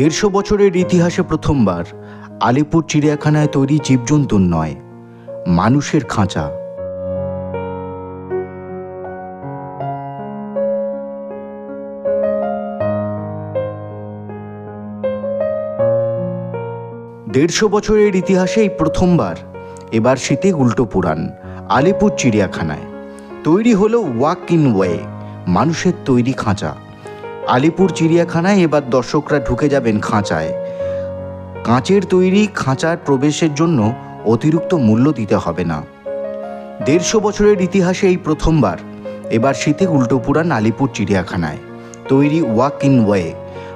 দেড়শো বছরের ইতিহাসে প্রথমবার আলিপুর চিড়িয়াখানায় তৈরি জীবজন্তুর নয়, মানুষের খাঁচা। দেড়শো বছরের ইতিহাসে এই প্রথমবার এবার শীতে উল্টো পুরাণ, আলিপুর চিড়িয়াখানায়। তৈরি হলো ওয়াক ইন ওয়ে মানুষের তৈরি খাঁচা। আলিপুর চিড়িয়াখানায় এবার দর্শকরা ঢুকে যাবেন খাঁচায়। কাঁচের তৈরি খাঁচার প্রবেশের জন্য অতিরিক্ত মূল্য দিতে হবে না। দেড়শো বছরের ইতিহাসে এই প্রথমবার। এবার শীতে উল্টো পুরাণ আলিপুর চিড়িয়াখানায়। তৈরি ওয়াক ইন ওয়ে,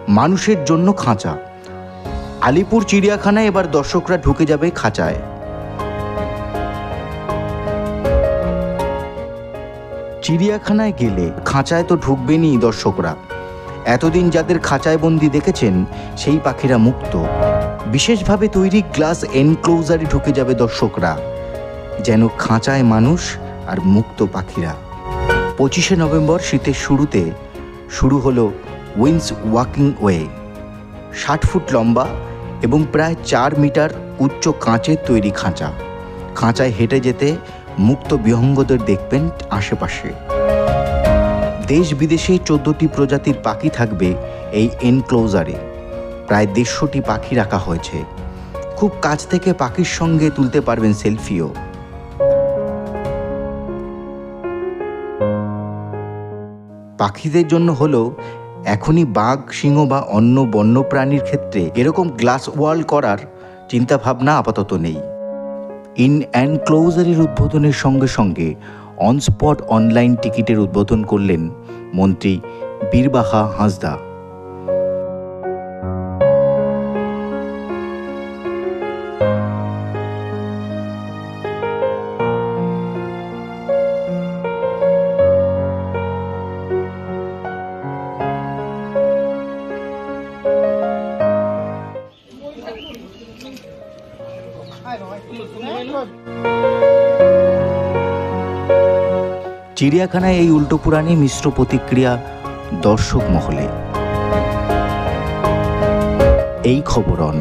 মানুষের জন্য খাঁচা। আলিপুর চিড়িয়াখানায় এবার দর্শকরা ঢুকে যাবে খাঁচায়। চিড়িয়াখানায় গেলে খাঁচায় তো ঢুকবেনই দর্শকরা। এতদিন যাদের খাঁচায় বন্দি দেখেছেন, সেই পাখিরা মুক্ত। বিশেষভাবে তৈরি গ্লাস এনক্লোজারে ঢুকে যাবে দর্শকরা, যেন খাঁচায় মানুষ আর মুক্ত পাখিরা। পঁচিশে নভেম্বর শীতের শুরুতে শুরু হলো উইন্স ওয়াকিং ওয়ে। ষাট ফুট লম্বা এবং প্রায় চার মিটার উচ্চ কাঁচের তৈরি খাঁচা। খাঁচায় হেঁটে যেতে মুক্ত বিহঙ্গদের দেখবেন আশেপাশে। দেশ বিদেশে চোদ্দটি প্রজাতির পাখি থাকবে এই এনক্লোজারে। প্রায় দেড়শোটি পাখি রাখা হয়েছে। খুব কাছ থেকে পাখির সঙ্গে তুলতে পারবেন সেলফিও। পাখিদের জন্য হলো এখনই বাঘ, সিংহ বা অন্য বন্য প্রাণীর ক্ষেত্রে এরকম গ্লাস ওয়াল করার চিন্তাভাবনা আপাতত নেই। ইন অ্যান্ড ক্লোজারের উদ্বোধনের সঙ্গে সঙ্গে অনস্পট অনলাইন টিকিটের উদ্বোধন করলেন মন্ত্রী বীরবাহা হাঁসদা। চিড়িয়াখানায় এই উল্টো পুরাণে মিশ্র প্রতিক্রিয়া দর্শক মহলে। এই খবরন